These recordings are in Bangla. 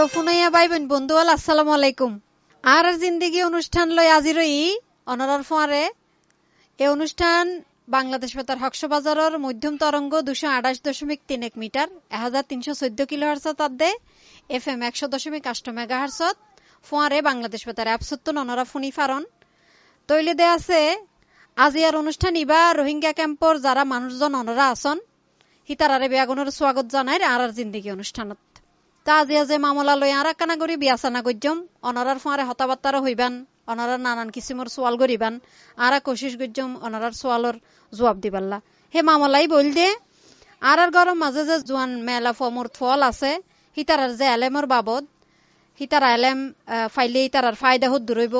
তো ফুনাইয়া বাইবেন বন্ধু আল আসসালামু আলাইকুম। আর জিন্দিগি অনুষ্ঠান লই আজির ই অনারার ফোয়ারে। এই অনুষ্ঠান বাংলাদেশ বেতার হকস বাজারের মধ্যম তরঙ্গ দুশো আঠাশ দশমিক তিন এক মিটার এক হাজার তিনশো চোদ্দ কিলো হার্সত আদে এফ এম একশো দশমিক আষ্ট মেগা হার্সত ফোয়ারে বাংলাদেশ বেতার অ্যাপসত্তন অনরা ফুনি ফারন। তৈলে দে আছে, আজি আর অনুষ্ঠান ইবা রোহিঙ্গা ক্যাম্পর যারা মানুষজন অনরা আসন হিতারারে বেয়াগুনের স্বাগত জানায় আর আর জিন্দিগি অনুষ্ঠানত। তা আজি আজে মামলা লই আর কানা করি বিয়াসানা গজ্জম। অনারার ফাঁড়ে হতাবার্তারা হইবান অনারার নানান কিসিমর সোয়াল করিবান আরা কোশিস গজ্জম অনারার সোয়ালর জবাব দিবাল্লা হে মামলাই বল দে। আর গরম মাঝে যে জোয়ান মেলা ফমর ফল আছে হিতারার যে এলেমর বাবদ হিতার এলেম ফাইলে হিতারার ফায়দা হত দূরইব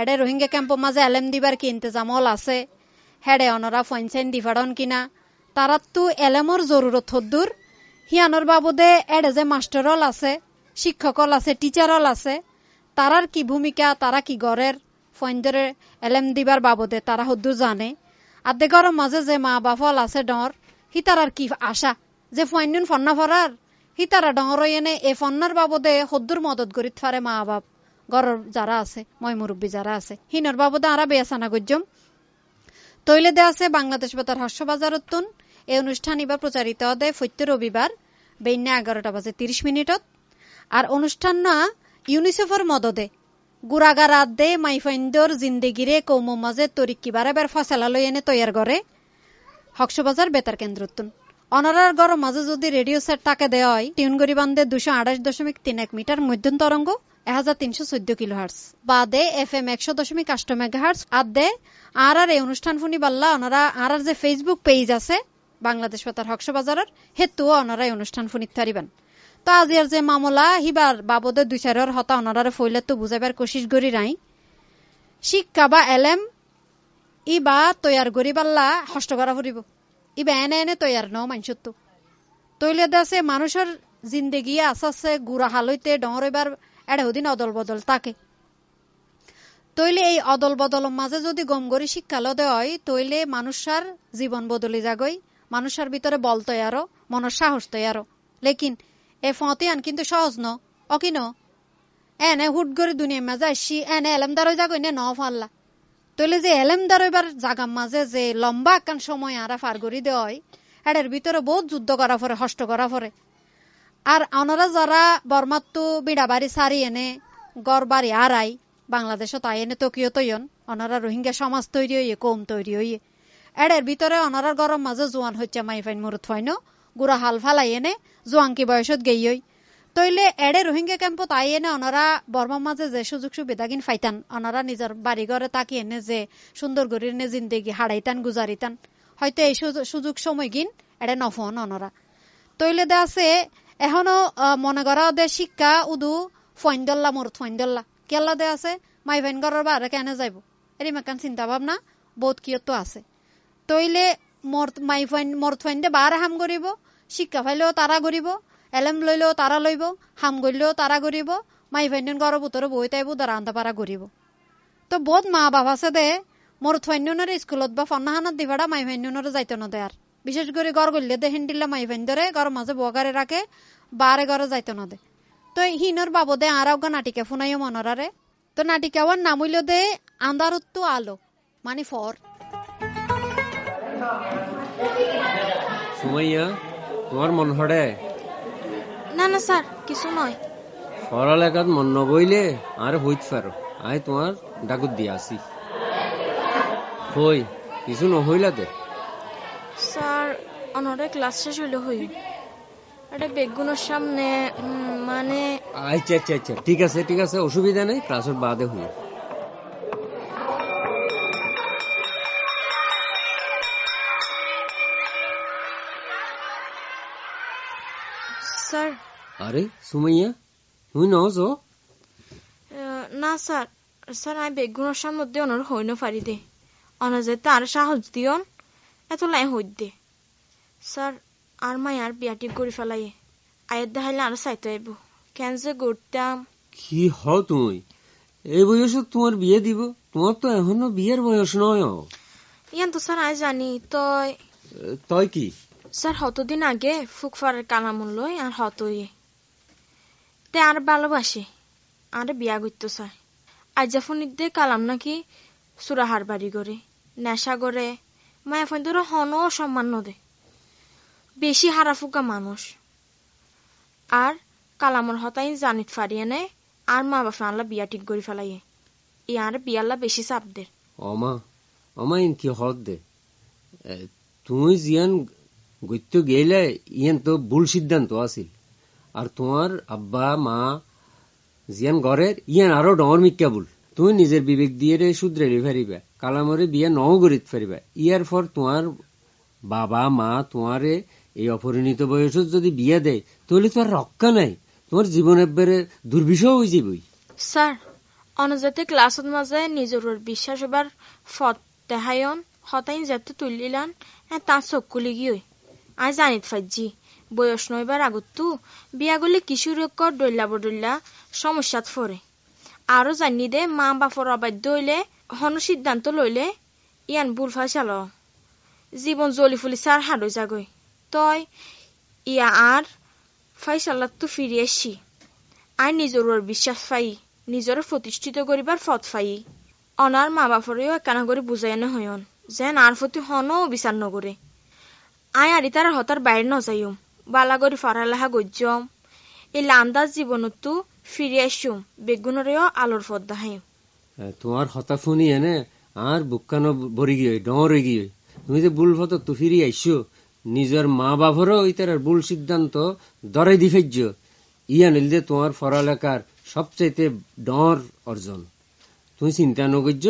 এডে রোহিঙ্গা ক্যাম্পর মাঝে এলেম দিবার কি ইন্তজামল আছে। হেডে অনরা ফাইনসাইন দিফাড়ন কিনা। তারাত তো এলেমর জরুরত হদ্দুর হিয়ানোর বাবদে এডে যে মাস্টারল আছে, শিক্ষকল আছে টিচারল আছে, তারার কি ভূমিকা, তারা কি গড়ের? ফইন্দরে এলেম দিবার বাবদে তারা হদ্দুর জানে। আদে গরম মাঝে যে মা বাফল আছে ডর হি তারার কি আশা? যে ফইনুন ফন্না ফরার হি তারা ডর এনে এ ফন্নার বাবদে হদ্দুর মদত করিত ফারে মা বাপ। গরর যারা আছে, মই মুরব্বী যারা আছে, হিনর বাবদে আরা বেয়াসানা গজ্জম। তৈলে দে আছে বাংলাদেশ বেতার হাস্যবাজারতুন এই অনুষ্ঠান এবার প্রচারিত দেয় ফৈত্য রবিবার বেইনা এগারোটা বাজে তিরিশ মিনিটত। আর অনুষ্ঠান না ইউনিসেফের মদদে। গুড়াগার দে মাইফাইন্দর জিন্দেগিরে কৌম মাঝে তরিক কিবারে বের ফসলা লই এনে তৈয়ার করে। হকসবাজার বেতার কেন্দ্রতুন অনারার গর মাঝে যদি রেডিও সেট তাকে দেওয়া হয় টিউন গরিবান্ধে দুশো আঠাশ দশমিক তিন এক মিটার মধ্যম তরঙ্গ এক হাজার তিনশো চোদ্দ কিলো হার্স বাদে এফ এম একশো দশমিক আষ্ট মেগা হার্স আর দে আর আর এই অনুষ্ঠান ফুনি বাল্লা ওনারা আর আর যে ফেসবুক পেজ আছে বাংলাদেশ বেতার হকসবাজারের হেতুও অনারাই অনুষ্ঠান ফুনিত পারিবেন তো আজিয়ার যে মামলা, হিবার বাবদে দুই চারের হতা অনারারে ফইলে তো বুঝাইবার কোশিশ করি নাই। শিক্ষা বা এলেম, ই বা তৈয়ার করি পাল্লা হস্ত করা ফুরিব। ইবা এনে এনে তৈয়ার ন মানসত তো তৈলে আছে মানুষের জিন্দেগি আসাছে গুড়া হালইতে ডরইবার এড়ে দিন অদল বদল তাকে। তৈলে এই অদল বদলের মাঝে যদি গম গরি শিক্ষা লদে হয় তৈলে মানুষার জীবন বদলি যাগই মানুষের ভিতরে বল তৈয়ারো মনের সাহস তৈয়ারো লেকিন, এ ফতে আন কিন্তু সহজ ন অকিন এনে হুট করে দুনিয়ার মাঝে আসি এনে এলেমদার হয়ে যাগই নে ন ফাল্লা। তইলে যে এলেমদার হইবার জাগার মাঝে যে লম্বা একখান সময় আরা ফার করি দেওয়া হয় এটার ভিতরে বহুত যুদ্ধ করা পরে, হষ্ট করা পরে। আর অনারা যারা বর্মাত্তু বিড়া বাড়ি সারি এনে, গড় বাড়ি আড়াই বাংলাদেশত আই এনে, তকিও তৈয়ন অনারা রোহিঙ্গা সমাজ তৈরি হইয়ে, কম তৈরি হইয়ে। এডের ভিতরে অনারার গরম মাঝে জোয়ান হচ্ছে মাইফাইন মুরুত ফাইন। গুড়া হাল ফালাই এনে জোয়াঙ্কি বয়সত গেইয়ই তইলে এডে রোহিঙ্গা ক্যাম্পত আই এনে অনারা বর্মার মাঝে যে সুযোগ সুবিধাগিন ফাইতান। অনারা নিজের বাড়ি ঘরে তাকি এনে যে সুন্দর করে এনে জিন্দেগি হাড়াইতান, গুজারিতান। হয়তো এই সুযোগ সময় গিন এডে নফন অনারা। তইলে দে আছে এখনও মনে করা দে শিক্ষা, উদু, ফইন্দল্লা, মুরত ফইন্দল্লা। কেল্লা দে আছে মাইফাইন ঘরের বারে কেনে যাইব? এরম একখান চিন্তা ভাবনা, বোধ কিয়ত আছে। তইলে মাইফাইন মরথফাইন দে বারে হাম করিব শিক্ষা ফাইলেও তারা করিব এলেম লইলেও তারা লইব হাম গইলেও তারা করিব মাইফাইন গরব উত্তরে বই তাইব দাঁড়া আনতে পারা করিব তো বহুত মা বাবা আছে দে মোৰ মরথফাইনের স্কুলত বা ফন্নাহানত দিবাড়া মাইফাইনের যাইতে ন দে আর বিশেষ করে গড় গইলে দে হেন্ডিল্লা মাইফাইন ধরে গড় মাঝে বগারে রাখে বারে গড়ে যাইতে ন দে তো হিনর বাবদে আর নাটিকা ফুনাইও মনরারে তো নাটিকাওয়ার নাম হইল দে আন্দারত্তু আলো মানে ফর সুমাইয়া তোমার মন হরে না না স্যার কিছু নয়। পড়ালেখাত মন নবইলে আর হইত পারো আই তোমার ডাকুত দিয়া আছি। হই কিছু নহইলাতে স্যার অনরে ক্লাস শেষ হইলে হই এটা বেগুনের সামনে মানে আচ্ছা আচ্ছা আচ্ছা ঠিক আছে ঠিক আছে অসুবিধা নেই ক্লাসের বাদে হই স্যার আরে সুমাইয়া তুমি আহ, না স্যার স্যার আমি বেগুনের সামনে অনর হইন পারি দে অনর যে তার সাহস দিয়ন এত লাই হই দে স্যার আর মাই আর বিয়া ঠিক করে ফেলাই আয়ের দেখাইলে আর চাইতে আইব কেন যে করতাম কি হও তুমি এই বয়সে তোমার বিয়ে দিব তোমার তো এখনও বিয়ের বয়স নয় ইয়ান তো স্যার আই জানি তই তই কি স্যার, হতদিন আগে ফুকফারের কালামুল লই আর হতই। তে আর ভালোবাসে। আর বিয়া করতে চায় আজাফনির দে কালাম নাকি সুরাহার বাড়ি করে নেশা করে। মায়া ফন্দর হন সম্মান নদে। বেশি হারাফুকা মানুষ। আর কালামর হতাই জানিত ফারিয়ে নে আর মা বাপা আল্লাহ বিয়া ঠিক করে ফেলাইয়ে। ইয়ার বিয়াল্লা বেশি চাপ দে অমা অমা ইন কি হদ দে। তুই জিয়ান গত্য গেলে ইয়ান তো ভুল সিদ্ধান্ত আছিল। আর তোমার আব্বা, মা জিয়ান ঘরের, ইয়ান আরও ডর মিক্কা ভুল। তুমি নিজের বিবেক দিয়ে রে শুধরে ফারিবা, কালামরে বিয়া নও গরিত ফারিবা। ইয়ার পর তোমার বাবা, মা তোমারে এই অপরিণত বয়সত যদি বিয়া দেয়, তাহলে তো আর রক্ষা নাই। তোমার জীবন একবারে দুর্বিষহ হয়ে যাবই স্যার, অনজাতে ক্লাসত মাঝে নিজের বিশ্বাস এবার ফত দেহায়ন হতাইন যেতে তুলিলান তার চকুলি গিয়ে আই জানিত ফাইজি। বয়স নইবার আগতো বিয়া গলে কিশোর কর ডইলা বডইলা সমস্যাত ফরে। আরও জানি দে মা বাপর অবাধ্য হইলে, হন সিদ্ধান্ত লইলে ইয়ান ভুল ফাইসাল। জীবন জলি ফুলি সার হাডো যাগই তই ইয়া আর ফাইসাল্লাত তো ফিরে আসছি আই নিজের বিশ্বাস পাই, নিজের প্রতিষ্ঠিত করিবার ফত পাই। অনার মা বাপরেও একখানা করে বুঝাই না হইন যেন আর প্রতি হনও বিচার নকরে আই আরি তার হতার বাইরে নজাইম বালা করে ফারালাহা গজ্জম। এই লান্দাজ জীবনতো ফিরে আসুম বেগুনরেও আলোর হ্যাঁ, তোমার হতা শুনি এনে আর বুকানো ভরি গিয়ে ডর গিয়ে। তুমি যে ভুল ফত তো ফিরি আইসো নিজের মা বাবারও ইতার ভুল সিদ্ধান্ত দরে দি ফেজ্য ইয়া নিল যে তোমার পড়ালেখার সবচাইতে ডর অর্জন তুমি চিন্তা নগর্য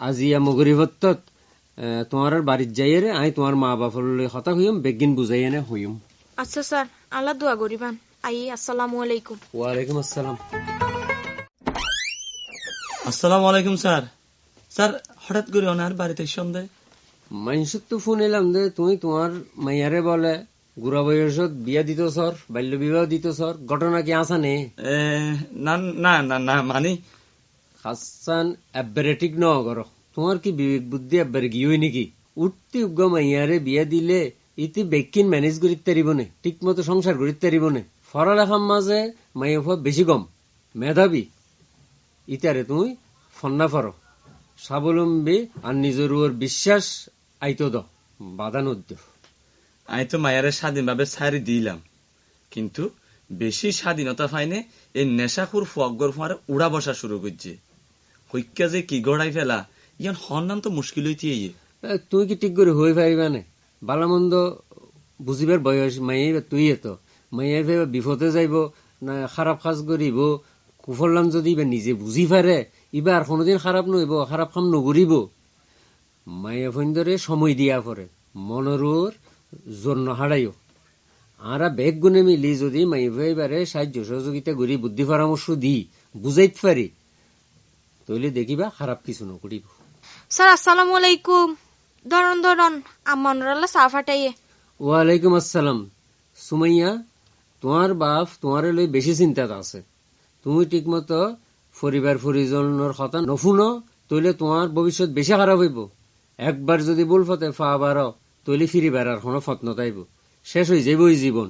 আজি ইয়া মগরিবত্তত তোমার আর বাড়ির যাইয়ে আই তোমার মা বাপর হতা হইম বেগিন বুঝাই এনে হইম। আচ্ছা স্যার আল্লাহ দোয়া করিবান। আই আসসালামু আলাইকুম। ওয়ালাইকুম আসসালাম। আসসালামু আলাইকুম স্যার। স্যার হঠাৎ করে ওনার বাড়িতে সন্দেহ? মানুষের তো ফোন এলাম যে তুমি তোমার মাইয়ারে বলে গুড়া বয়সত বিয়া দিত সর বাল্য বিবাহ দিত সর ঘটনা কি আসা নে? না না না না মানে? হাসান এব্বারে ন কর তোমার কি বিবেক বুদ্ধি এব্বারে গিয়ে নাকি উঠতি উগ্র মাইয়ারে বিয়া দিলে ইতি বেকিন ম্যানেজ পারিব নে ঠিক মতো সংসার নে ফরালেখার মাঝে মাইয়া ফুয়া বেশি কম মেধাবী। ইতারে তুমি ফন্না ফর। স্বাবলম্বী আর নিজের উপর বিশ্বাস আইতো দ। বাধা নদ্য আমি তো মায়ারে স্বাধীনভাবে ছাড়ি দিলাম। কিন্তু বেশি স্বাধীনতা পাইনে এই নেশাখুর ফুয়াগ্গর ফুয়ারে উড়া বসা শুরু করছে। হইকা যে কি গড়াই ফেলা ইয়ান হন্নান তো মুশকিল হইতে ইয়ে তুই কি ঠিক করে হয়ে পারিবা নে? বালামন্দ বুঝিবার বয়স মাইয়াই তুই এত। মাইয়াই ভাইবা বিপদে যাইব, না খারাপ কাজ করিব কুফরলাম যদি ইবা নিজে বুঝি পারে, ইবা আর কোনোদিন খারাপ নইব, খারাপ কাম নকরিব। মাইয়া ফন্দরে সময় দিয়া পরে মনরুর জন্য হারাইও। আরা বেগ গুণে মিলি যদি মাই ভাইবারে সাহায্য সহযোগিতা করি, বুদ্ধি পরামর্শ দি, বুঝাইতে পারি, তইলে দেখিবা খারাপ কিছু নকরিব। স্যার, আসসালামু আলাইকুম। ধরন ধরন আমার আল্লাহ সাফ ওয়ালাইকুম আসসালাম। সুমাইয়া, তোমার বাপ তোমার লই বেশি চিন্তাত আছে। তুমি ঠিক মতো পরিবার, পরিজনের কথা নফুনো তইলে তোমার ভবিষ্যৎ বেশি খারাপ হইব। একবার যদি ভুল ফতে ফা বার তইলে ফিরিবার আর কোনো ফত নতাইব শেষ হয়ে যাইব এই জীবন।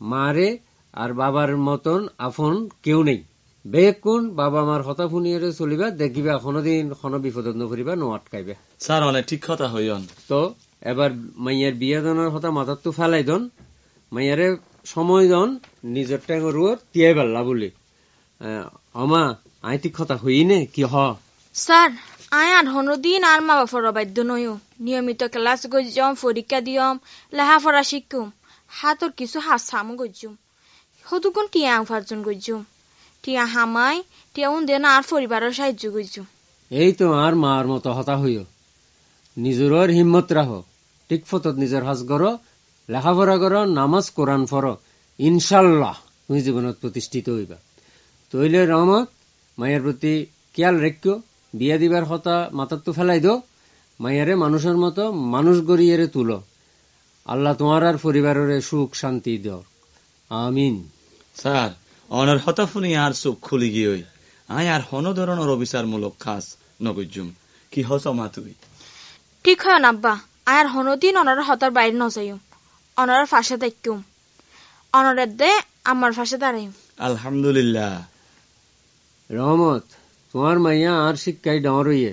মারে আর বাবার মতন আপন কেউ নেই। বেগ কোন বাবা মার হতা ফুনিয়ে চলিবা দেখিবা কোনোদিন কোনো বিপদত নফরিবা নো আটকাইবা স্যার অনেক ঠিক কথা হইয়ন তো এবার মাইয়ার বিয়া দনের কথা মাথার তো ফেলাই দন। মাইয়ারে সময় দন নিজের ট্যাঙ্গর রুয়ার তিয়াই পারলা বলি। অমা আই ঠিক কথা হই নে? কি হ? স্যার আয় আর দিন আর মা বাপর বাধ্য নইও নিয়মিত ক্লাস গজ্জম পরীক্ষা দিয়ম লেহাপড়া শিখুম হাতর কিছু হাত সামু গজ্জুম হতুকুন টিয়া উপার্জন গজ্জুম টিয়া হামাই টিয়া উন্দেন আর পরিবারের সাহায্য গজ্জুম এই তো আর মার মতো হতা হইও। নিজের হিম্মত রাহ ঠিক ফতত নিজের হাজ কর লেখাপড়া কর নামাজ কোরআন ফর ইনশাল্লাহ তুমি জীবনত প্রতিষ্ঠিত হইবা। তৈলে রহমত মায়ের প্রতি খেয়াল রেখো বিয়া দিবার হতা মাথার তো ফেলাই দো মাইয়ারে মানুষের মতো মানুষ গড়িয়ে তুলো। আল্লাহ তোমার আর পরিবারের সুখ শান্তি দাও। আমিন। স্যার অনার হতা ফুনি আর চোখ খুলি গিয়ে আই আর হন ধরনের অবিচারমূলক কাজ নগজ্জুম কি হস মা তুই ঠিক হয় আব্বা? আয়ার হনদিন অনার হতার বাইরে নজাইম অনার ফাঁসে দেখুম। অনারের দে আমার ফাঁসে দাঁড়াইম আলহামদুলিল্লাহ। রহমত তোমার মাইয়া আর শিক্ষায় ডর হইয়ে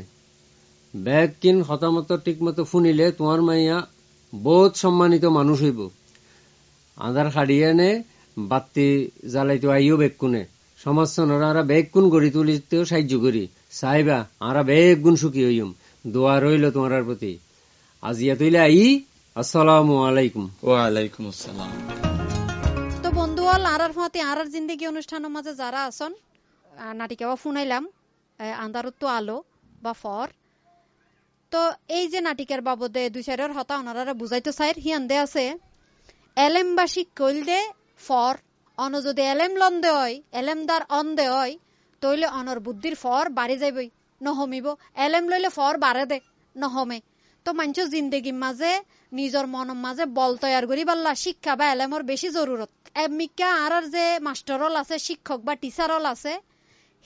ব্যাগ কিন হতামত ঠিক মতো শুনিলে তোমার মাইয়া বহুত সম্মানিত মানুষ হইব। আধার খাড়িয়ে নে বাতি জ্বালাইতে আইও বেগ কোনে সমাজ সনরা বেগ কোন গড়ি তুলিতেও সাহায্য করি। চাইবা আরা বেগ গুণ সুখী হইম দোয়া রইল তোমার প্রতি। আজিয়া তুইলে আই আসসালামু আলাইকুম। ওয়ালাইকুম আসসালাম। তো বন্ধু হল আরার ফাঁতে আরার জিন্দগি অনুষ্ঠানের মাঝে যারা নাটিকা বা আলো বা ফর। তো এই যে নাটিকার বাবদে দুই চারের হতা ওনারা বুঝাইতে চাইর হিয়ান্দে আছে এলেম বা শিক্ষল দে ফর অন যদি এলেম লন্দে হয়, এলেম দার অন্দে হয়, তইলে অনর বুদ্ধির ফর বাড়ি যাইবই, নহমিব। এলেম লইলে ফর বাড়ে দে, নহমে। তো মানুষ জিন্দগির মাঝে নিজের মনের মাঝে বল তৈয়ার করি পারলা শিক্ষা বা এলেমর বেশি জরুরত এমিকা আর যে মাস্টারল আছে, শিক্ষক বা টিচারল আছে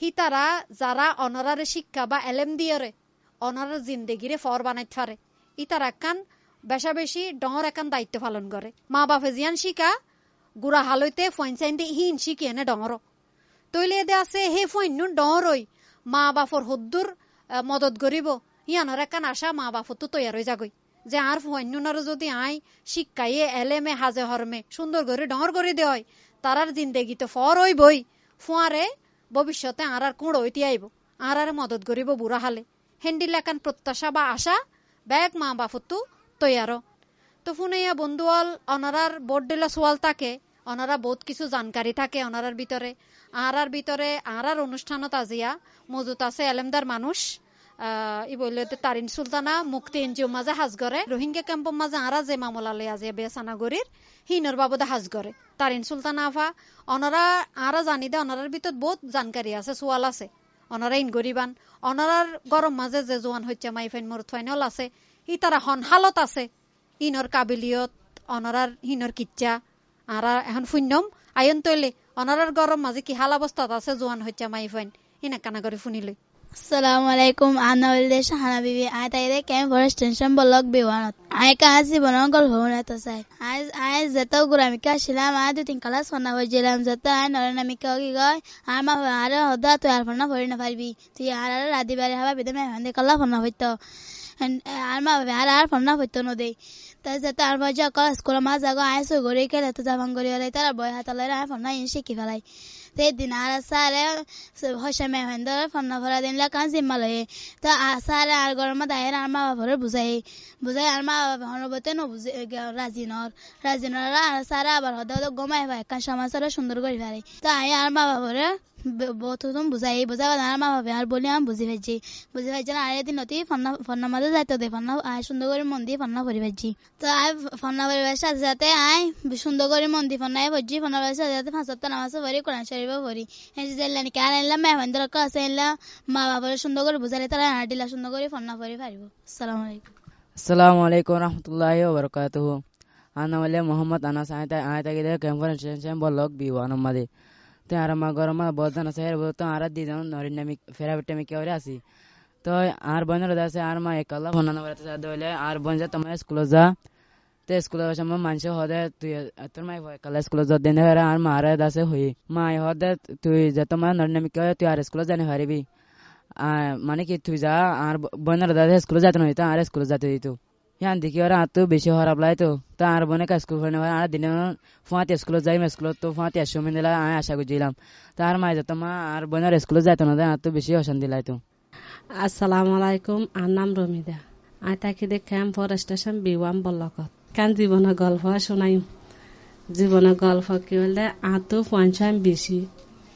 হি তারা যারা অনরারে শিক্ষা বা এলেম দিয়রে অনার জিন্দগিরে ফর বানাইতে পারে ই তারা একান বেশা বেশি ডর একান দায়িত্ব পালন করে মা বাপে জিয়ান শিকা গুড়া হালইতে ফইন চাইন দি হিন শিখি এনে ডর তৈলে দে আছে, হে ফইন ডর ওই মা বাপর হদ্দুর মদত করিব ইয়ানোর একান আশা মা বাপর তো তৈয়ার হয়ে যাগই যে আর ফইনুনার যদি আই শিক্ষাইয়ে এলেমে হাজে হরমে সুন্দর করে ডর করে দেয় তারার জিন্দেগি তো ফর হই বই ফুয়ারে ভবিষ্যতে আর আর কুঁড় হইতে আইব আর আর মদত করিব বুড়া হালে। হেন্ডি লেখান প্রত্যাশা বা আশা ব্যাগ মা বাপত্তু তৈয়ার তো ফুনাইয়া বন্ধুয়াল অনারার বোর্ড দিলা সোয়াল থাকে অনারা বহুত কিছু জানকারি থাকে অনারার ভিতরে আর ভিতরে আর অনুষ্ঠানত আজিয়া মজুত আছে এলেমদার মানুষ ই বললে তারিন সুলতানা মুক্তি এনজিও মাঝে হাজ করে রোহিঙ্গা ক্যাম্পর মাঝে আরা যে মামলালে আজিয়া বেসানা গরির হিনর বাবদে হাজ করে তারিন সুলতানা আফা অনারা আরা জানি দে অনারার ভিতর বহুত জানকারি আছে সোয়াল আছে। অনারা ইন গরিবান অনারার গরম মাঝে যে জোয়ান হচ্ছে মাইফাইন মরুত ফাইনল আছে ই তারা হন হালত আছে। ইনর কাবিলিয়ত অনারার হিনর কিচ্ছা আরা এখন শূন্যম আয়ন তৈলে অনারার গরম মাঝে কি হাল অবস্থাত আছে জোয়ান হচ্ছে মাইফাইন ইনা কানা করে শুনিলে আসসালামু আলাইকুম বিবি কেম বলক বিওয়ানত আই কাজ জীবনের গল্প শুনাইতে চাই আই আই যেত গুরামিকা আসিলাম আই দুই তিন ক্লাস ফোনা হয়েছিলাম যেত আই নরেনামিকা কি আর মা আরে হদা তুই আর ফোনা ভরি না পারবি তুই আর আর বাড়ি হবা বিদে মেহমান দিয়ে কল্লা ফোনা হইতো আর মা আর আর ফোনা হইতো নদী তাই যেত আর মজা কল স্কুল মা যাগো আই সই গড়ি কেলে তো যাবাং গড়ি হলাই তার বই হাতালাই আই ফোনা ইন শিখি ফেলাই তে দিন আর সারে হসে মেহেন্দ্র ফন্না ভরা দিন কান জিম্মা লয়ে তো সারে আর গরমত আয়ের আর মা বাপরে বুঝাই বুঝাই আর মা বাবা হনবতে নবুঝে রাজি নর রাজি নর আর হদে হদে গমাই ভাই কান সমাচারে সুন্দর করে তো আয় আর মা বাপরে বহুতম বুঝাই বুঝাই আর মা বাবা আর বলি আমি বুঝি ফেলছি বুঝি ফেলছি না আর এদিন নতি ফন্না ফন্না মাঝে যাইতে দে ফন্না আয় সুন্দর করে মন দিয়ে ফন্না ভরি ফেলছি তো আয় ফন্না ভরি ফেলার সাথে সাথে আয় সুন্দর করে মন দিয়ে ফন্নায় ভরছি ফন্না ভরার সাথে সাথে ফাঁসত্তা নামাজ ভরি কোরআন শরীফ ভরি হেঁচে যাইলানি কার আনলাম মেহমানদের কাছে আনলাম মা বাবার সুন্দর করে বুঝালে তারা হাঁটিলা সুন্দর করে ফন্না ভরি পারিব আসসালামু আলাইকুম। আসসালামু আলাইকুম রহমতুল্লাহি ওবরকাতুহু আনা ওলে মোহাম্মদ আনাস আয়তা আয়তা গিদে conference tension block B one মাদে বদন আছে হের তো আর দি জন নরিন নামি ফেরা বিটে মি কেওরে আসি তো আর বনর দাসে আর মা একলা ফোনা নবরে তো দলে আর বন যা তোমার স্কুল যা তে স্কুল সম মানছে হদে তুই তোর মাই একলা স্কুল যা দেনে হেরা আর মা আর দাসে হই মা হদে তুই যা তোমার নরিন নামি কেওরে তুই আর স্কুল জানে হারিবি মানে কি তুই যা আর বনের দাদা স্কুলে যেতে নয় তো আর স্কুলে যেতে দিত ইয়ান দেখি আর তো বেশি হরাপ লাই তো। তা আর বনে কা স্কুল ফেনে আর দিনে ফুয়াতে স্কুলে যাই স্কুল তো ফুয়াতে আসো মেন দিলা আমি আশা করছিলাম তার মাই যেত মা আর বনের স্কুলে যাইতো না আর তো বেশি অশান্তি লাই তো। আসসালামু আলাইকুম আর নাম রমিদা আই তাকে দেখাম ফর স্টেশন বিওয়াম বল্লকত কান জীবনের গল্প শোনাই জীবনের গল্প কি হলে, আতো পঞ্চাম বেশি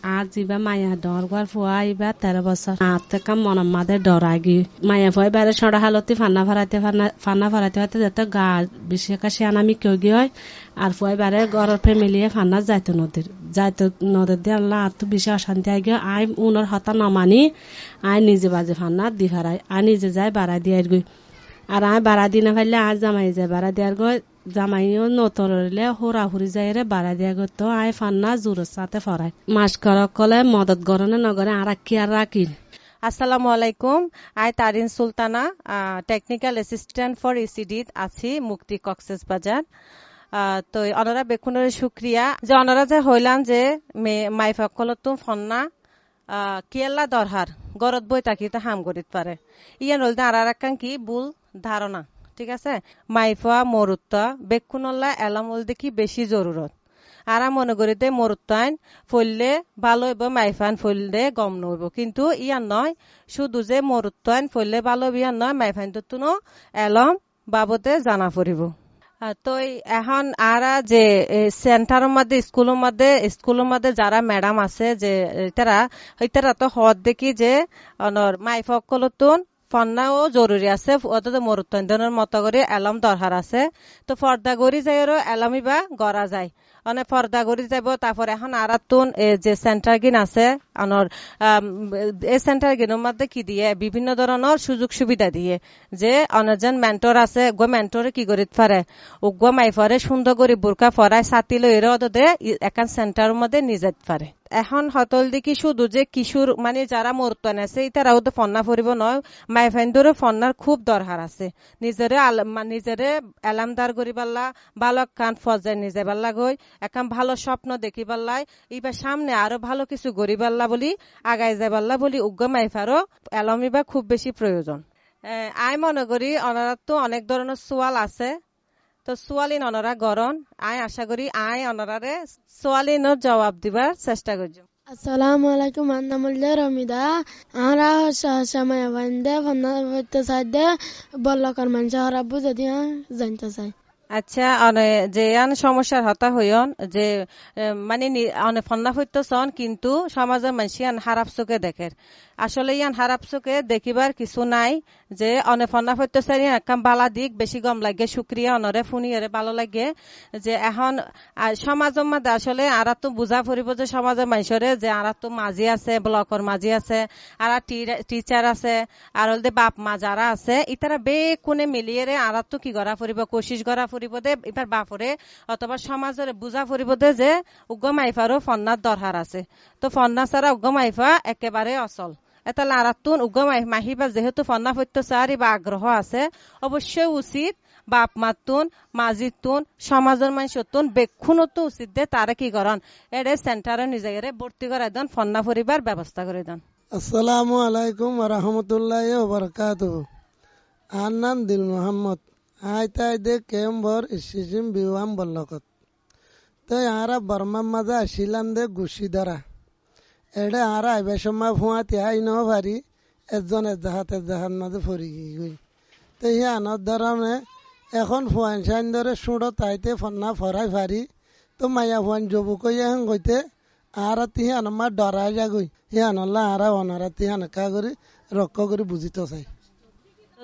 আর যিবা মায়া ডর গর ফুয়া ইবা তেরো বছর আর থেকে মনের মাঝে ডর আগি মায়া ফুয়া বাইরে সড়া হালতি ফান্না ফারাইতে ফান্না ফারাইতে ফারাইতে যাতে গা বেশি কাছে আনামি কেউ গিয়ে হয় আর ফুয়া বাইরে ঘরের ফ্যামিলিয়ে ফান্না যাইতো নদীর যাইতো নদীর দিয়ে আল্লাহ আর তো বেশি অশান্তি আগে আই উনার হতা নমানি আই নিজে বাজে ফান্না দি ফারাই আর নিজে যাই বাড়া দিয়ে গই আর আই বাড়া দি না ফাইলে আর জামাই যায় বাড়া দিয়ার গই জামাইও নতরলে হোরা হুরি যাই রে বাড়া দিয়া গত আই ফান্না জোরের সাথে ফরাই। মাস করক কলে মদত গরনে নগরে আর কি আর রাখি আসসালামু আলাইকুম। I Tarin Sultana technical assistant for ECD আছি, মুক্তি কক্সেস বাজার। তো অনারা বেকুনের শুক্রিয়া। যে অনারা যে হইলাম যে মাই ফকলতো ফন্না কিয়েল্লা দরহার, গরত বই তাকিতে হাম করিত পারে। ইয়ান হলতে আর আর কি? ভুল ধারণা। ঠিক আছে? মাইফা মরুত্তা বেকুনল্লা এলাম হলতে কি বেশি জরুরত। আরা মনে করি দে মরুত্তাইন ফললে ভালো হইব মাইফান ফললে গম নইব কিন্তু ইয়ান নয়, শুধু যে মরুত্তাইন ফললে ভালো হইব ইয়ান নয় মাইফান তো এলম বাবদে জানা পড়িব। তো এখন আরা যে সেন্টারের মধ্যে, স্কুলের মধ্যে স্কুলের মধ্যে যারা ম্যাডাম আছে যে তারা তারা তো হদ দেখি যে, অনর মাই ফকলতুন ফন্নাও জরুরি আছে। অত মরুত্তনের মতো করে এলম দরকার আছে। তো ফর্দা গড়ি যাই এলামি বা গড়া যায়। মানে ফর্দা গড়ি যাব, তারপর এখন আরাতুন যে সেন্টার গিন আছে আনর এই সেন্টার গিনের মধ্যে কি দিয়ে, বিভিন্ন ধরনের সুযোগ সুবিধা দিয়ে, যে অনেকজন মেন্টর আছে গো মেন্টরে কি করিত পারে, উগ্র মাইফরে সুন্দর করে বুরকা ফরায় সাতি লই রদে একান সেন্টারের মধ্যে নিয়ে যেতে পারে। এখন হতল দেখি শুধু যে কিশোর মানে যারা মরতন আছে তারাও তো ফন্না ফুরিব নয় মাই ফাইন্দরে ফন্নার খুব দরকার আছে। নিজেরে নিজেরে এলামদার করি পাল্লা ভালো কান ফজায় নিজে পাল্লা গই এখন ভালো স্বপ্ন দেখি পাল্লাই এবার সামনে আরও ভালো কিছু গড়ি পাল্লা বলি, আগাই যাই পাল্লা বলি উগ্র মাইফারও এলমিবা খুব বেশি প্রয়োজন। আই মনে করি অনারাত তো অনেক ধরনের সোয়াল আছে। তো সোয়ালিন অনরা গরন আই আশা করি আই অনরারে সোয়ালিনের জবাব দিবার চেষ্টা করছি আসসালামু আলাইকুম আন্নামুল্লাহ রমিদা। আমরা সময় বান্ধে ফন্না সাইডে বল্লকর মানুষ হরা বুঝে দিয়ে জানতে চাই। আচ্ছা অনে, যে আন সমস্যার হতা হইন যে মানে অনে ফন্না হইতে চন কিন্তু সমাজের মানুষ ইয়ান হারাপ চোখে দেখে আসলে ইয়ান হারাপ চোখে দেখিবার কিছু নাই, যে অনে ফন্না হইতে চাই একদম বালা দিক বেশি গম লাগে সুক্রিয়া অনরে ফুনিয়রে ভালো লাগে, যে এখন সমাজের মধ্যে আসলে আর তো বুঝা ফুরিব যে সমাজের মানুষরে যে আর তো মাঝি আছে, ব্লকর মাঝি আছে, আর টিচার আছে, আর বাপ মা যারা আছে, ইতারা বে কোনে মিলিয়ে আর তো কি করা ফুরিব, কোশিশ করা ফুরিব দে এবার বাপরে, অথবা সমাজের বুঝা ফুরিব দে যে উগ্র মাইফারও ফন্নার দরকার আছে। তো ফন্না ছাড়া উগ্র মাইফা একেবারে অচল। এটা লারাতুন উগ্র মাহিবা যেহেতু ফন্না ফত্যচারী বা আগ্রহ আছে, অবশ্যই উচিত বাপ মাতুন মাজিতুন সমাজের মানুষতুন বেক্ষুণতো উচিত দে তারা কি করন। এড়ে সেন্টারে নিজেরে ভর্তি করে দেন, ফন্না পরিবার ব্যবস্থা করে দেন। আসসালামু আলাইকুম রহমতুল্লাহ বরকাত আর নাম দিল মোহাম্মদ। আই তাই দে কেম্বর ইসিম বিওয়াম বল্লকত তাই আরা বর্মার মাঝে আসিলাম দে গুছি ধরা এডে আরা আইবে সময় ফুয়াতে আই ন পারি এজন এজাহাত এজাহাত মাঝে ফরি গই তো হি আনার ধরনে এখন ফুয়ান সাইন ধরে সুড়ো তাইতে ফন্না ফরাই পারি তো মায়া ফুয়ান জবু কই এখন কইতে আর তিহি আনমা ডরাই যাগই হি আনল্লা আরা অনারা তিহি আনকা করে রক্ষ করে বুঝিত চাই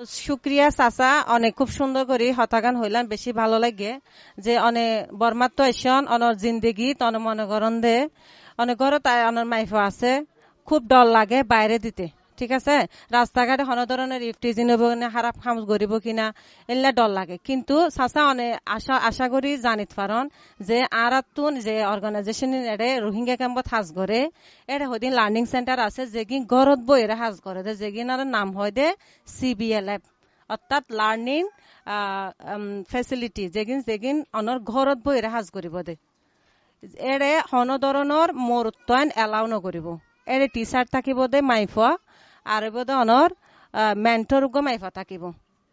শুক্রিয়া, চাচা। অনেক খুব সুন্দর করে হতাগান হইলাম। বেশি ভালো লাগে যে অনে বর্মাত্ম এসন অনর জিন্দেগি তন মনে করন দে অনেক ঘর তাই অনর মাইফ আছে। খুব ডর লাগে বাইরে দিতে। ঠিক আছে? রাস্তাঘাটে হন ধরনের ইফটিজিন হইব কিনা খারাপ কাম করিব কিনা এগুলা ডর লাগে। কিন্তু চাচা, অনে আশা আশা করি জানিত পারন যে আর তুন যে অর্গানাইজেশন এড়ে রোহিঙ্গা ক্যাম্পত হাজ করে এড়ে হদিন লার্নিং সেন্টার আছে যেগিন ঘরত বই এরা হাজ করে দে যেগিন আর নাম হয় দে সিবিএলএফ অর্থাৎ লার্নিং ফেসিলিটি যেগিন যেগিন অনর ঘরত বই এরা হাজ কৰিব দে। এৰে হন ধৰণৰ মোৰ উত্তয়ন এলাও নকৰিব। এৰে টিচাৰ থাকিব দে, মাইফা। আৰু বোধ মেণ্টৰ উগ মাইফা থাকিব।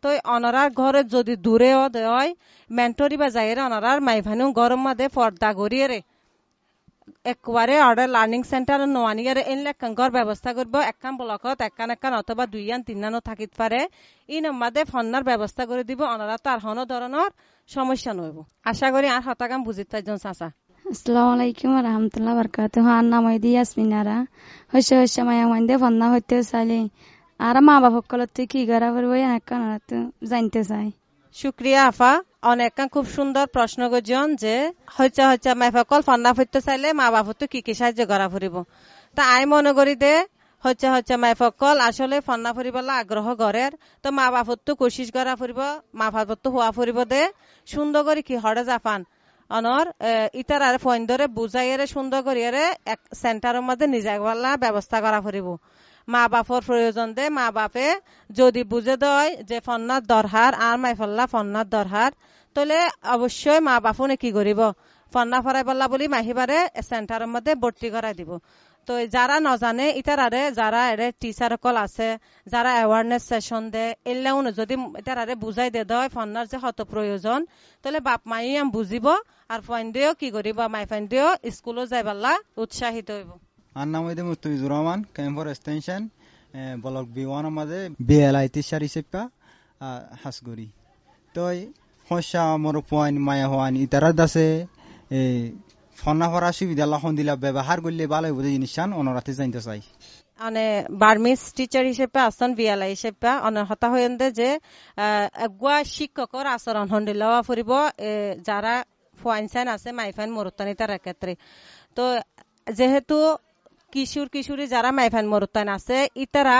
তই অনরার ঘরে যদি দূরেও দেয় মেন্টরি বা যাইরে অনরার মাইফানু গরম মাদে পর্দা গড়িয়ে একবারে অর্ডার লার্নিং সেন্টার নোয়ানিয়ার এন লেখান ব্যবস্থা করব একখান ব্লকত একখান একখান অথবা দুই আন দুইয়ান তিনানো থাকিত পারে ই মাদে ফন্নার ব্যবস্থা করে দিব অনারা তার হন ধরনের সমস্যা নইব আশা করি আর হতাকাম বুঝিত চাচা? আসসালামু আলাইকুম রহমতুল্লাহ বরকাত আর নাম হইদি ইয়াসমিনারা হইছে হইছে মায়া মাইন্দে ফন্না হইতে চাইলে আর মা বাপ সকলত কি করা করব এখন জানতে চাই শুক্রিয়া আফা অনেক খুব সুন্দর প্রশ্ন গজন যে হইচা হইচা মাইফাকল ফন্না ফুটতে চাইলে মা বাপতো কি কি সাহায্য করা ফুরিব তা আই মনে করি দে হচ্ছে হচ্ছে মাইফকল আসলে ফন্না ফুরিবলা আগ্রহ গড়ের তো মা বাপতো কোশিশ করা ফুরিব মা বাপতো হওয়া ফুরিব দে সুন্দর করে কি হরে জাপান অনর ইতার আর ফোন ধরে বুঝাইয়ারে সুন্দর করিয়ারে এক সেন্টারের মধ্যে নিজে ব্যবস্থা করা ফুরিব মা বাপর প্রয়োজন দে, মা বাপে যদি বুঝে দেয় যে ফন্নার দরহার, আর মাই ফল্লা ফন্নার দরহার, তাহলে অবশ্যই মা বাপনে কি করিব। ফন্না ফরাই পাল্লা বলি মাহিবারে সেন্টারের মধ্যে ভর্তি করাই দিব। তো যারা নজানে ইতারারে যারা এরে টিচার সকল আছে যারা অ্যাওয়ারনেস সেশন দে এলাউন যদি ইতারারে বুঝাই দে দয় ফন্নার যে হত প্রয়োজন তাহলে বাপ মাই আম বুঝিব আর ফাইন্দেও কি করিব মাই ফাইন্দেও স্কুলও যাই পাল্লা উৎসাহিত হইব। আর নাম হইতে মুস্তুফিজুর রহমান ক্যাম্পর এক্সটেনশন ব্লক বি ওয়ানের মাঝে বিএলআই টিচার হিসেবে হাসগুড়ি তো সমস্যা মোর পয়েন্ট মায়া হওয়ান ইতারা দাসে ফনা ফরা সুবিধা লখন দিলা ব্যবহার করলে ভালো হইব যে জিনিস অনরাতে জানতে চাই। মানে বার্মিস টিচার হিসেবে আছেন, বিয়ালা হিসেবে। অনেক হতা হয়েন্দে যে এগুয়া শিক্ষকর আচরণ হন্দি লওয়া ফুরিব যারা ফাইন আছে, মাইফাইন মরুত্তানি তার ক্ষেত্রে। তো, যেহেতু কিশোর কিশোরী যারা মাইফাইন মরুত্তান আছে ইতারা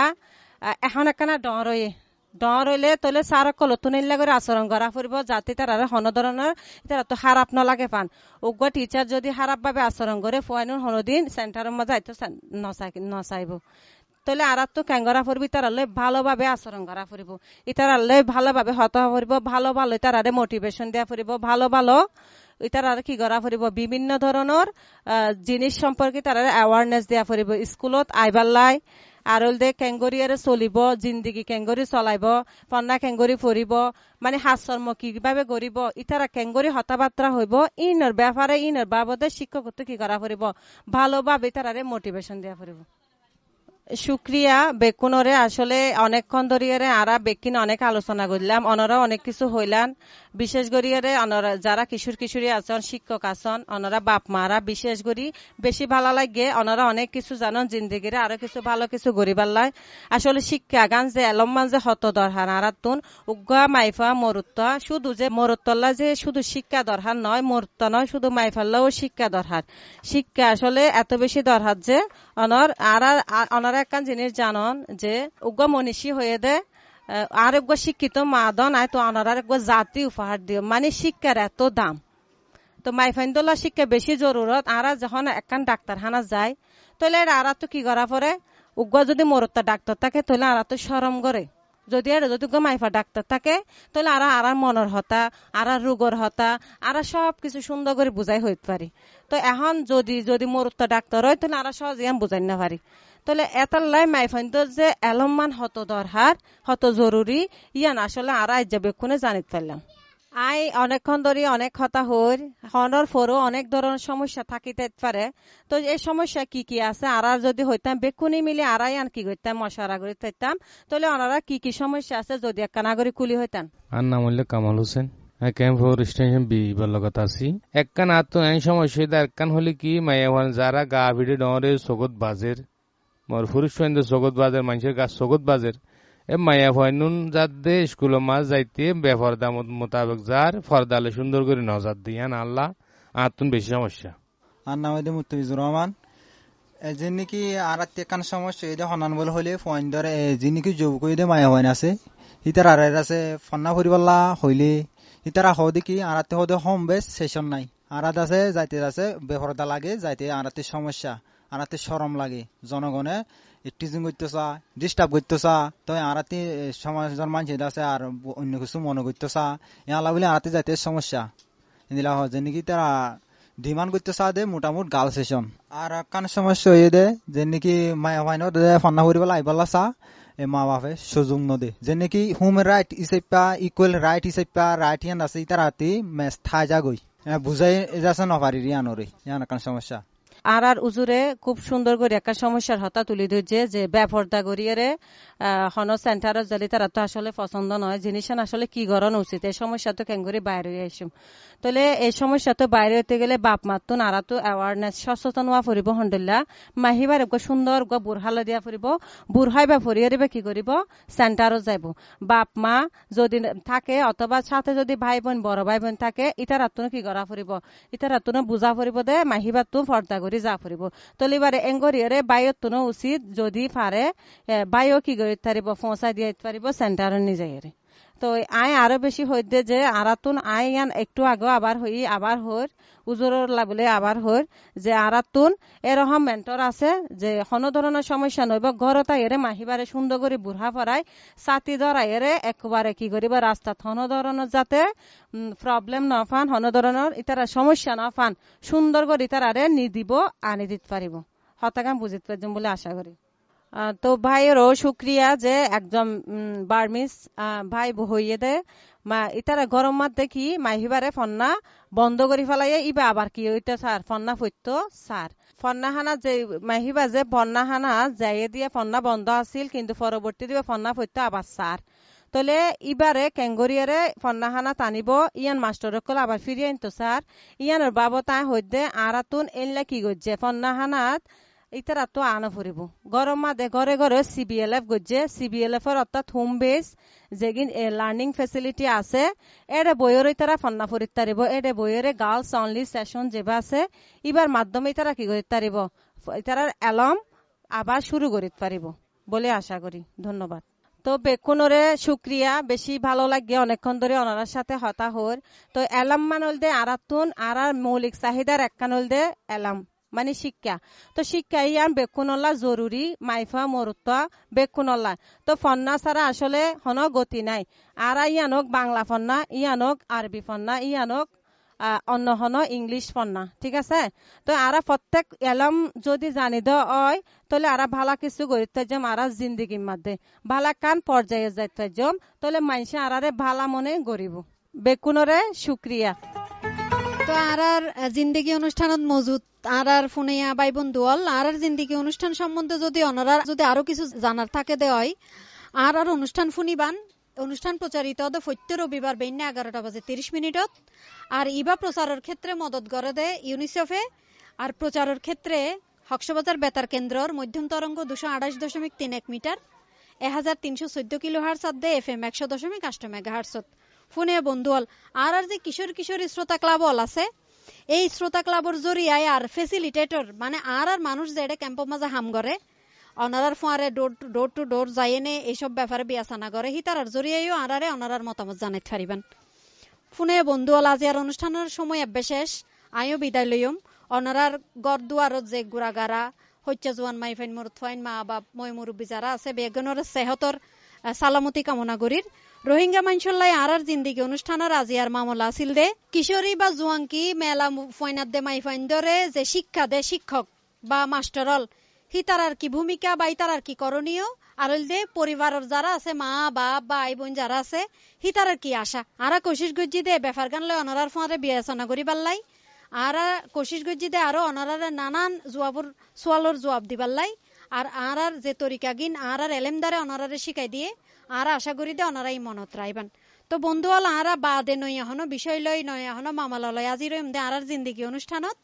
এখন একখানা ডর হয়ে ডর হইলে তাহলে সার কলতুন করে আচরণ করা ফুরিব যাতে তারা হন ধরনের তারা তো খারাপ নলাগে পান উগ্র টিচার যদি খারাপ ভাবে আচরণ করে ফুয়াইনুর হনদিন সেন্টারের মধ্যে হয়তো নচাইব তাহলে আর তো ক্যাঙ্গরা ফুরবি তারালে ভালোভাবে আচরণ করা ফুরিব ইতারালে ভালোভাবে হত ফুরিব ভালো ভালো তারারে মোটিভেশন দেওয়া ফুরিব ভালো ভালো ইতারা কি করা ফুরিব বিভিন্ন ধরনের জিনিস সম্পর্কে তারা অ্যাওয়ারনেস দেওয়া ফুরিব স্কুলত আইবাল্লাই আরল দে কেঙ্গরিয়ারে চলিব, জিন্দিগি কেঙ্গরি চলাইব পন্না কেঙ্গরি ফুরিব মানে হাস্যর্ম কীভাবে করিব ইতারা কেঙ্গরি হতাবার্তা হইব ইনর ব্যাপারে ইনর বাবদে শিক্ষকত্ব কি কৰা করা ফুরিব ভালোভাবে তারারে মোটিভেশন দিয়া ফুরিব সুক্রিয়া বেকুনরে আসলে অনেকক্ষণ ধরিয়ারে আরা বেকিন অনেক আলোচনা করলাম অনরা অনেক কিছু হইলান। বিশেষ করিয়ারে যারা কিশোর কিশোরী আছেন, শিক্ষক আছেন, অনরা বাপ মারা, বিশেষ করি বেশি ভালো লাগে, অনরা অনেক কিছু জানন জিন্দিগিরে, আরও কিছু ভালো কিছু গরিবার লাই। আসলে শিক্ষা গান যে এলম্মান যে হত দরহার, আরাতুন উগা মাইফা মরুত্তা, শুধু যে মরুত্তল্লা যে শুধু শিক্ষা দরহার নয়, মরুত্তা নয়, শুধু মাইফাল্লাও শিক্ষা দরহার। শিক্ষা আসলে এত বেশি দরহার যে অনর, আর অনারা একখান জিনিস জানন যে উগ্র মনীষী হয়ে দে আহ, আর একগো শিক্ষিত মা দন আয় তো অনারার একগো জাতি উপহার দিও। মানে শিক্ষার এত দাম। তো মাইফাইন্দুল্লাহ শিক্ষা বেশি জরুরত। আর যখন একখান ডাক্তারখানা যায় তাহলে আর তো কি করা পরে উগ্র যদি মরত্তা ডাক্তার থাকে তাহলে আর তো সরম করে। যদি আর যদি মাইফা ডাক্তার থাকে তাহলে আর আর মনের হতা আর রোগর হতা আর সব কিছু সুন্দর করে বুঝাই হইতে পারি। তো এখন যদি যদি মরত্তা ডাক্তার হয় তাহলে আর সহজে বুঝাই না পারি। তাহলে এটার লাই মাইফাইন্দ যে এলম্মান হত দরহার, হত জরুরি ইয়ান আসলে আর আজ যাবে কোনে জানিত পারলাম আই অনেকক্ষণ ধরে অনেক কথা হর হনর ফরও অনেক ধরনের সমস্যা থাকিতে পারে। তো এই সমস্যা কি কি আছে? আর আর যদি হইতাম, বেকুনি মিলে আরাই আন কি করতাম মশারা করে থাকতাম তাহলে ওনারা কি কি সমস্যা আছে যদি একটা নাগরিক কুলি হইতাম? আর নাম হইলে Kamal Hossain. Camp four station B লগত আছি। একখান আত্ম এই সমস্যা একখান হলে কি মাইয়াওয়ান যারা গা ভিড়ে ডরে সগত বাজের। মোর পুরুষ সৈন্য সগত বাজের, মানুষের গা সগত বাজের। এ মাইয়া ফয়নুন যার দে, স্কুল মাছ যাইতে বেফরদা মোতাবেক যার, ফরদালে সুন্দর করে নজর দিয়ান আল্লাহ। আতুন বেশি সমস্যা। আর নাম হইতে মুস্তুফিজুর রহমান। যে নাকি আর একান সমস্যা, এই হনান বলে হলে ফোন ধরে যে নাকি যুবক এই মায়া হইন আছে ইতার আর আছে, ফন্না ফুরিবাল্লা হইলে ইতারা হও দেখি আর হদে হোম বেস সেশন নাই। আর আছে, যাইতে আছে, বেফরদা লাগে, যাইতে আর সমস্যা। আর সরম লাগে। জনগণে টিচিং করতেছা ডিস্টার্ব করতেছা, তো আরাতে সমাজের মানুষ আছে আর অন্য কিছু মনে করতেছা। ইয়ালা বলে আরাতে যাইতে সমস্যা। এদিলা হয় যে নাকি তারা ডিমান্ড করতে চা দে মোটামুট গাল সেশন আর কান সমস্যা হয়ে দে যে নাকি মায়া ভাইন ফান্না করি পেলা আইবালা চা, এ মা বাপে সুযোগ নদে। যে নাকি হুমের রাইট ইসাইপা ইকুয়াল রাইট ইসাইপা রাইট ইয়ান আছে ইতার হাতি মেস থাই যাগই বুঝাই যাচ্ছে নপারি ইয়ানরে ইয়ান কান সমস্যা। আর আর উজুরে খুব সুন্দর করে একটা সমস্যার হতা তুলি ধরছে যে ব্যাপারটা গড়িয়ে হন সেন্টারত যদি তারা তো আসলে পছন্দ নয়। জিনিস আসলে কি গরণ উচিত? এই সমস্যা তো কেঙ্গুরি বাইরে আসুম। তাহলে এই সমস্যা তো বাইরে হতে গেলে বাপ মাত তো নারা তো অ্যাওয়ারনেস সচেতন হওয়া ফুরিব হন্ডুল্লা মাহিবার একগো সুন্দর গো বুড়হাল দিয়া ফুরিব, বুড়হাই বা ফুরিয়ে দিবে কি করিব? সেন্টারত যাইব। বাপ মা যদি থাকে অথবা সাথে যদি ভাই বোন, বড় ভাই বোন থাকে ইটার আত্মনো কি করা ফুরিব? ইটার আত্মনো বুঝা ফুরিব দে মাহিবার তো ফর্দা ফুৰি যা ফুৰিব তলিবাৰে এংগৰিয়াৰে বায়'ত তুনো উচিত যদি পাৰে বায়ু কি কৰি পাৰিব ফঁচাই দিয়া পাৰিব চেণ্টাৰৰ নিজেৰে তো আয় আরও বেশি হইতে যে আরাতুন আয় ইয়ান একটু আগে আবার হই, আবার হর, উজুরর লাবলে আবার হর, যে আরাতুন এরকম মেন্টর আছে, যে কোনো ধরনের সমস্যা নইব, ঘরত এরে মাহিবারে সুন্দর করে বুড়া ফরাই ছাতি ধরা এরে একবারে কি করিব রাস্তা কোনো ধরনের যাতে প্রবলেম না ফান কোনো ধরনের ইতারা সমস্যা না ফান সুন্দর করে ইতারারে নি দিব, আনি দিতে পারিব। হতাকাম বুঝিতে পারতাম বলে আশা করি। তো ভাইয়েরও শুক্রিয়া যে একজন উম, বার্মিস ভাই হইয়ে দে। মা ইতারা গরম মাত দেখি মাইহিবারে ফন্না বন্ধ করে ফেলাইয়ে ইবা আবার কি হইতে স্যার ফন্না ফইত স্যার। ফন্না হানা যে মাহিবা যে ফন্না হানা যাইয়ে দিয়ে ফন্না বন্ধ আছিল কিন্তু পরবর্তী দিবে ফন্না ফইত আবার স্যার। তলে ইবারে কেঙ্গরিয়ারে ফন্নাহানা টানিব ইয়ান মাস্টার কল আবার ফিরিয়ে আনতো স্যার। ইয়ানোর বাবদ তাই হইদে আরাতুন এনলে কি গজ্জে ফন্নাহানাত ইতারা তো আনা ফুরিব। গরম মাদে ঘরে ঘরে সিবিএলএফ গজ্জে। সিবিএলএফ এর অর্থাৎ হোম বেস যেগিন লার্নিং ফেসিলিটি আছে। এডে বইয়ের ইতারা ফন্না ফুরিত তারিব। এডে বইয়ের গার্লস অনলি সেশন যেবা আছে। ইবার মাধ্যমে ইতারা কি করিত তারিব? ইতারার অ্যালম আবার শুরু করিত পারিব বলে আশা করি। ধন্যবাদ। তো বেকুনরে শুক্রিয়া। বেশি ভালো লাগে অনেকক্ষণ ধরে ওনার সাথে হতা হর তো এলাম মানল দে আরাতুন আর আর মৌলিক চাহিদার একখানল দে এলাম মানে শিক্ষা। তো শিক্ষা ইয়ান বেকুনল্লা জরুরি মাইফা মরুত্বা বেকুনল্লা। তো ফন্না ছাড়া আসলে হন গতি নাই। আর ইয়ানক বাংলা ফন্না, ইয়ানক আরবি ফন্না, ইয়ানক অন্য হন ইংলিশ ফন্না। ঠিক আছে? তো আরা প্রত্যেক এলম যদি জানি দ হয় তাহলে আরা ভালা কিছু গরিতে যাম আরা জিন্দিগির মধ্যে ভালা কান পর্যায়ে যাইতে যাম তাহলে মানুষে আরারে ভালা মনে গরিব বেকুনরে শুক্রিয়া তো আর আর অনুষ্ঠানত মজুদ আর আর বাই বন্ধু অল আর আর অনুষ্ঠান সম্বন্ধে যদি অনারা যদি আরও কিছু জানার থাকে আর আর অনুষ্ঠান ফুনিবান। অনুষ্ঠান প্রচারিত হবে প্রত্য রবিবার বেন্যা এগারোটা বাজে তিরিশ মিনিটত। আর ইবা প্রচারের ক্ষেত্রে মদত করে দে ইউনিসেফে। আর প্রচারের ক্ষেত্রে হক্সবাজার বেতার কেন্দ্রর মধ্যম তরঙ্গ দুশো আঠাশ দশমিক তিন এক মিটার। এক হাজার তিনশো চোদ্দ কিলো হার্স দে এফ এম একশো দশমিক আষ্ট মেগা হার্সত ফোনে বন্ধুয়াল আর আর যে কিশোর কিশোরী শ্রোতা ক্লাব অল আছে, এই শ্রোতা ক্লাবর জরিয়ায় আর ফেসিলিটেটর মানে আর আর মানুষ যেটা ক্যাম্পের মাঝে হাম করে অনারার ফোয়ারে ডোর টু ডোর যাই এনে এইসব ব্যাপারে বিয়াসানা করে হিতারার জরিয়ায়ও আরারে অনারার মতামত জানাইতে পারিবেন ফোনে আজি আর অনুষ্ঠানের সময় এব্বে শেষ আমিও বিদায় লইম। অনারার গড় দুয়ারত যে গুড়াগারা হত্যা জোয়ান মরুত ফাইন মা বাপ মই মুরব্বী যারা আছে বেগনের সেহতর সালামতি কামনা করির রোহিঙ্গা মাইনসল্লাই আর আর জিন্দিগি অনুষ্ঠানের আজি আর মামলা আছিল দে। কিশোরী বা জুয়াঙ্কি মেলা ফয়নাত দে মাইফাইন দরে যে শিক্ষা দে শিক্ষক বা মাস্টারল হিতারার কি ভূমিকা বা ইতারার কি করণীয়? আর দে, পরিবারের যারা আছে, মা, বাপ বা ভাই বোন যারা আছে সি হিতারার কি আশা? আরা কোশিস গজ্জি দে বেফার গান লয় অনারার ফোঁয়ারে বিবেচনা করি পাল্লাই আরা কোশিস গজ্জি দে আরও অনারারে নানান জবাবর সোয়ালর জবাব দিবাল্লাই। আর আর আর যে তরিকা, গিন আর আর এলেমদারে অনারারে শিখাই দিয়ে আর আশা করি দে অনারাই মনত রাইবান। তো বন্ধু হল আরা বাদে নই এখনও, বিষয় লই নয় এখনও মামালা লয় আজি রইম দে আর আর জিন্দিগি অনুষ্ঠানত।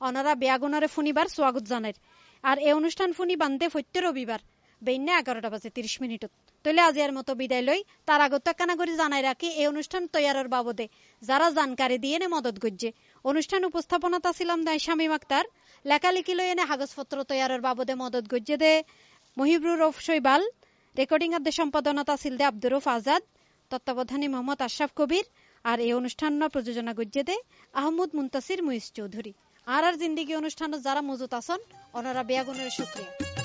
অনারা বেয়াগুনারে ফুনিবার স্বাগত জানার আর এই অনুষ্ঠান ফুনি বান্ধে ফত্য রবিবার বেইনে এগারোটা বাজে তিরিশ মিনিটত। তৈলে আজি আর মতো বিদায় লই, তার আগত কানা করে জানাই রাখি এই অনুষ্ঠান তৈয়ারের বাবদে। যারা জানকারি দিয়ে নে মদত গজ্জে। অনুষ্ঠান উপস্থাপনাত ছিলাম দায় শামীম আক্তার লেখালেখি লই এনে কাগজপত্র তৈয়ারের বাবদে মদত গজ্জে দে। মহিবুর রফ শৈবাল রেকর্ডিং আদে সম্পাদনা আছিল দে আব্দুর রফ আজাদ তত্ত্বাবধানী মোহাম্মদ আশরাফ কবির আর এই অনুষ্ঠান প্রযোজনা গজ্জে দে আহমদ মুন্তাসির মুইস চৌধুরী আর আর জিন্দিগি অনুষ্ঠানত যারা মজুত আছেন ওনারা বেয়াগুনের শুক্রিয়া